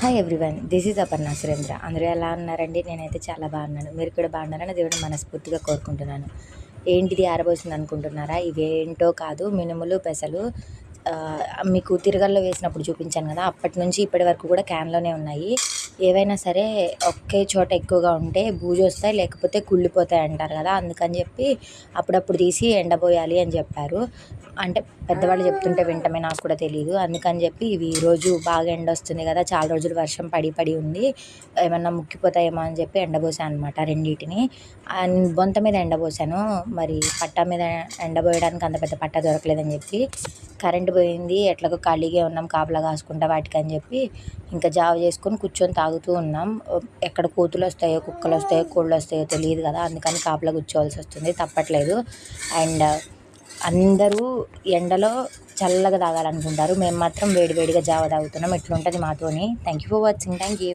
Hi everyone this is Aparna Surendra అందరూ ఎలా ఉన్నారండి? నేనైతే చాలా బాగున్నాను. మీరు కూడా బాగున్నారని దేవుని మనస్ఫూర్తిగా కోరుకుంటున్నాను. ఏంటిది ఆరబోసింది అనుకుంటున్నారా? ఇవేంటో కాదు మినుములు పెసలు మీకు తిరగల్లో వేసినప్పుడు చూపించాను కదా అప్పటి నుంచి ఇప్పటి వరకు కూడా క్యాన్లోనే ఉన్నాయి. ఏవైనా సరే ఒకే చోట ఎక్కువగా ఉంటే బూజు వస్తాయి లేకపోతే కుళ్ళిపోతాయి అంటారు కదా. అందుకని చెప్పి అప్పుడప్పుడు తీసి ఎండబోయాలి అని చెప్పారు. అంటే పెద్దవాళ్ళు చెప్తుంటే వింటమే నాకు కూడా తెలియదు అందుకని చెప్పి ఇవి రోజు బాగా ఎండ వస్తుంది కదా చాలా రోజులు వర్షం పడి పడి ఉంది ఏమన్నా ముక్కిపోతాయేమో అని చెప్పి ఎండబోసాను అనమాట రెండింటిని. బొంత మీద ఎండబోసాను మరి పట్టా మీద ఎండబోయడానికి అంత పెద్ద పట్ట దొరకలేదని చెప్పి కరెంట్ పోయింది ఎట్లాగో ఖాళీగా ఉన్నాం కాపలా కాసుకుంటా వాటికి అని చెప్పి ఇంకా జావ చేసుకొని కూర్చొని తాగుతూ ఉన్నాం. ఎక్కడ కోతులు వస్తాయో కుక్కలు వస్తాయో కోళ్ళు వస్తాయో తెలియదు కదా అందుకని కాపలా కూర్చోవాల్సి వస్తుంది తప్పట్లేదు. అండ్ అందరూ ఎండలో చల్లగా తాగాలనుకుంటారు. మేము మాత్రం వేడివేడిగా జావ తాగుతున్నాం ఎట్లుంటుంది మాతోని. Thank you for watching thank you